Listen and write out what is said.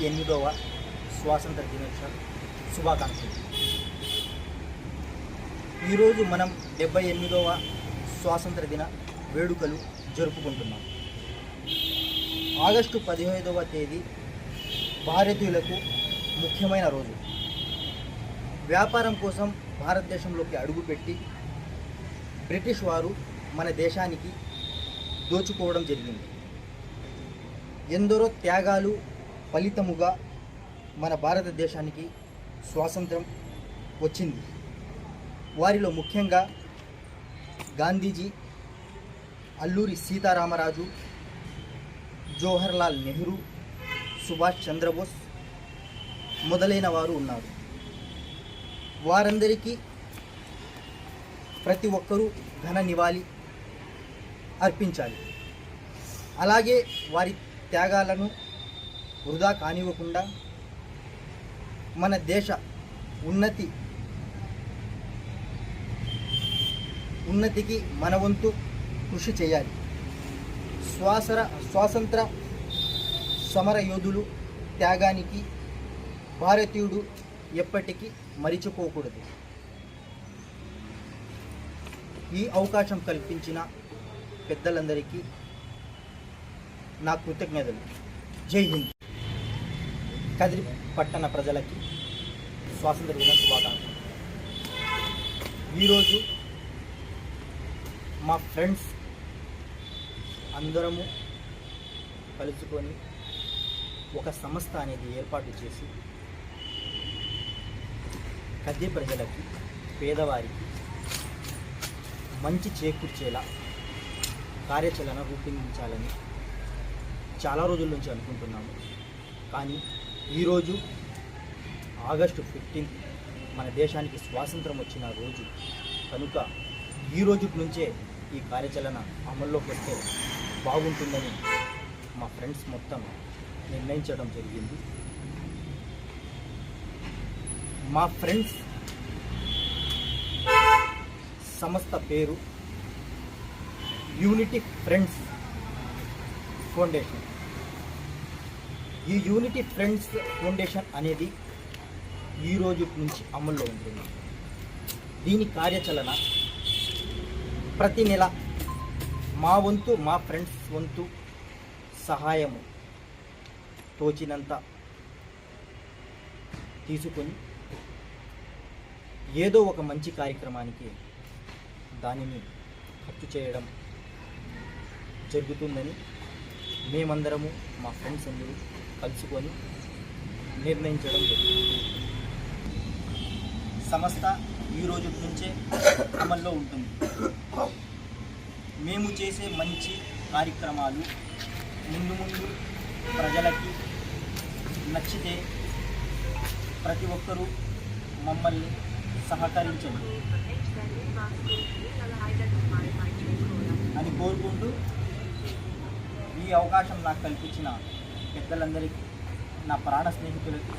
ఎనిమిదవ స్వాతంత్ర దినోత్సవ శుభాకాంక్షలు. ఈరోజు మనం డెబ్బై ఎనిమిదవ స్వాతంత్ర దిన వేడుకలు జరుపుకుంటున్నాం. ఆగస్టు పదిహేదవ తేదీ భారతీయులకు ముఖ్యమైన రోజు. వ్యాపారం కోసం భారతదేశంలోకి అడుగుపెట్టి బ్రిటిష్ వారు మన దేశానికి దోచుకోవడం జరిగింది. ఎందరో త్యాగాలు ఫలితముగా మన భారతదేశానికి స్వాతంత్రం వచ్చింది. వారిలో ముఖ్యంగా గాంధీజీ అల్లూరి సీతారామరాజు జవహర్లాల్ నెహ్రూ సుభాష్ చంద్రబోస్ మొదలైన వారు ఉన్నారు. వారందరికీ ప్రతి ఒక్కరూ ఘన నివాళి అర్పించాలి. అలాగే వారి త్యాగాలను వృధా కానివ్వకుండా మన దేశ ఉన్నతి ఉన్నతికి మన వంతు కృషి చేయాలి. శ్వాసర స్వాతంత్ర సమర యోధులు త్యాగానికి భారతీయుడు ఎప్పటికీ మరిచిపోకూడదు. ఈ అవకాశం కల్పించిన పెద్దలందరికీ నా కృతజ్ఞతలు. జై హింద్. కదిరి పట్టణ ప్రజలకి స్వాతంత్ర దిన శుభాకాంక్షలు. ఈరోజు మా ఫ్రెండ్స్ అందరము కలుసుకొని ఒక సంస్థ అనేది ఏర్పాటు చేసి కద్ది ప్రజలకి పేదవారికి మంచి చేకూర్చేలా కార్యాచరణ రూపొందించాలని చాలా రోజుల నుంచి అనుకుంటున్నాము. కానీ ఈరోజు ఆగస్టు ఫిఫ్టీన్త్ మన దేశానికి స్వాతంత్రం వచ్చిన రోజు. కనుక ఈ రోజు నుంచే ఈ కార్యాచరణ అమల్లోకి వస్తే బాగుంటుందని మా ఫ్రెండ్స్ మొత్తం నిర్ణయించడం జరిగింది. మా ఫ్రెండ్స్ సంస్థ పేరు యూనిటీ ఫ్రెండ్స్ ఫౌండేషన్. ఈ యూనిటీ ఫ్రెండ్స్ ఫౌండేషన్ అనేది ఈ రోజు నుంచి అమల్లో ఉంటుంది. దీని కార్యాచరణ ప్రతి నెల మా వంతు మా ఫ్రెండ్స్ వంతు సహాయము తోచినంత తీసుకొని ఏదో ఒక మంచి కార్యక్రమానికి దానిని ఖర్చు చేయడం జరుగుతుందని మేమందరము మా ఫ్రెండ్స్ అందరూ కలుసుకొని నిర్ణయించడం జరిగింది. సంస్థ ఈ రోజు నుంచే అమల్లో ఉంటుంది. మేము చేసే మంచి కార్యక్రమాలు ముందు ముందు ప్రజలకి నచ్చితే ప్రతి ఒక్కరూ మమ్మల్ని సహకరించండి. అని కోరుకుంటూ ఈ అవకాశం నాకు కల్పించిన పెద్దలందరికీ నా ప్రాణ స్నేహితులకి